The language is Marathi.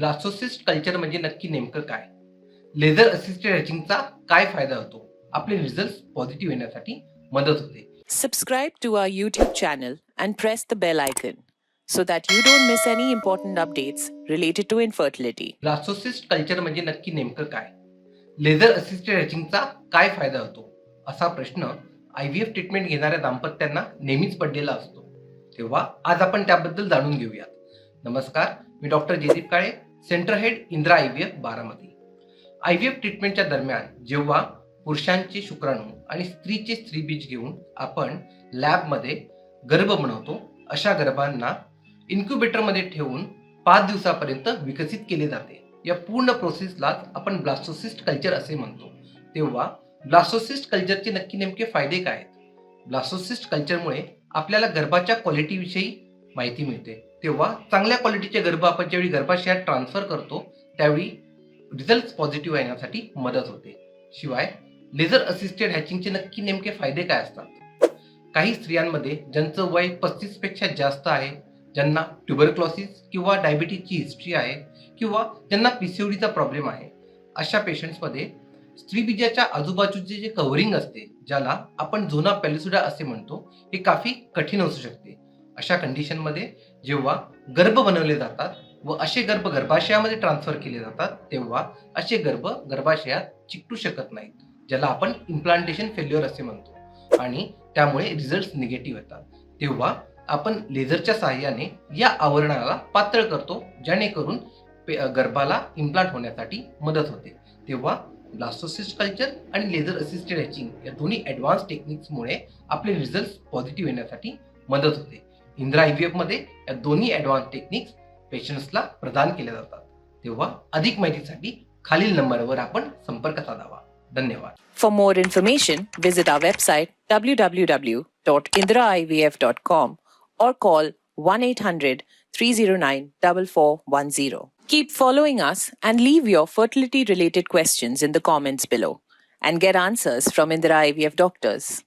ब्लास्टोसिस्ट कल्चर म्हणजे नक्की नेमकं काय? लेझर असिस्टेड हॅचिंगचा काय फायदा होतो? आपले रिझल्ट पॉझिटिव्ह येण्यासाठी मदत होते. Subscribe to our YouTube channel and press the bell icon so that you don't miss any important updates related to infertility. Blastocyst culture म्हणजे नक्की नेमकं काय? लेझर असिस्टेड हॅचिंगचा काय फायदा होतो? असा प्रश्न आय व्ही एफ ट्रीटमेंट घेणाऱ्या दाम्पत्यांना नेहमीच पडलेला असतो. तेव्हा आज आपण त्याबद्दल जाणून घेऊयात. नमस्कार मी doctor Jaydeep Kale centre head Indira I V F Baramati. I V F ट्रीटमेंटच्या दरम्यान जेव्हा पुरुषांचे शुक्राणू आणि स्त्रीचे स्त्रीबीज घेऊन आपण लॅबमध्ये गर्भ बनवतो अशा गर्भांना इन्क्युबेटरमध्ये ठेवून पाच दिवसापर्यंत विकसित केले जाते. या पूर्ण प्रोसेसलाच आपण ब्लास्टोसिस्ट कल्चर असे म्हणतो. तेव्हा ब्लास्टोसिस्ट कल्चरचे नक्की नेमके फायदे काय आहेत? ब्लास्टोसिस्ट कल्चरमुळे आपल्याला गर्भाच्या क्वालिटीविषयी माहिती मिळते. तेव्हा चांगल्या क्वालिटीचे गर्भ आपण ज्यावेळी गर्भाशयात ट्रान्सफर करतो त्यावेळी रिझल्ट पॉझिटिव्ह येण्यासाठी मदत होते. शिवाय लेझर असिस्टेड हॅचिंगचे नक्की नेमके फायदे काय असतात? काही स्त्रियांमध्ये ज्यांचं वय पस्तीसपेक्षा जास्त आहे ज्यांना ट्युबरक्लॉसिस किंवा डायबिटीजची हिस्ट्री आहे किंवा ज्यांना पीसीओडीचा प्रॉब्लेम आहे अशा पेशंट्समध्ये स्त्रीबीजाच्या आजूबाजूचे जे कव्हरिंग असते ज्याला आपण झोना पॅलिसुडा असे म्हणतो हे काफी कठीण असू शकते. अशा कंडिशनमध्ये जेव्हा गर्भ बनवले जातात व असे गर्भ गर्भाशयामध्ये ट्रान्सफर केले जातात तेव्हा असे गर्भ गर्भाशयात चिकटू शकत नाहीत ज्याला आपण इम्प्लांटेशन फेल्युअर असे म्हणतो. आणि त्यामुळे रिझल्ट निगेटिव्ह येतात. तेव्हा आपण लेझरच्या सहाय्याने या आवरणाला पातळ करतो जेणेकरून पे- गर्भाला इम्प्लांट होण्यासाठी मदत होते. तेव्हा ब्लास्टोसिस्ट कल्चर आणि लेझर असिस्टेड हॅचिंग या दोन्ही ॲडव्हान्स टेक्निक्समुळे आपले रिझल्ट पॉझिटिव्ह येण्यासाठी मदत होते. इंदिरा आय व्ही एफमध्ये या दोन्ही ॲडव्हान्स टेक्निक्स पेशंट्सला प्रदान केल्या जातात तेव्हा अधिक माहितीसाठी खालील नंबरवर आपण संपर्क साधावा धन्यवाद For more information, visit our website www.indraivf.com or call 1 800 309 4410. Keep following us and leave your fertility related questions in the comments below and get answers from Indira IVF doctors.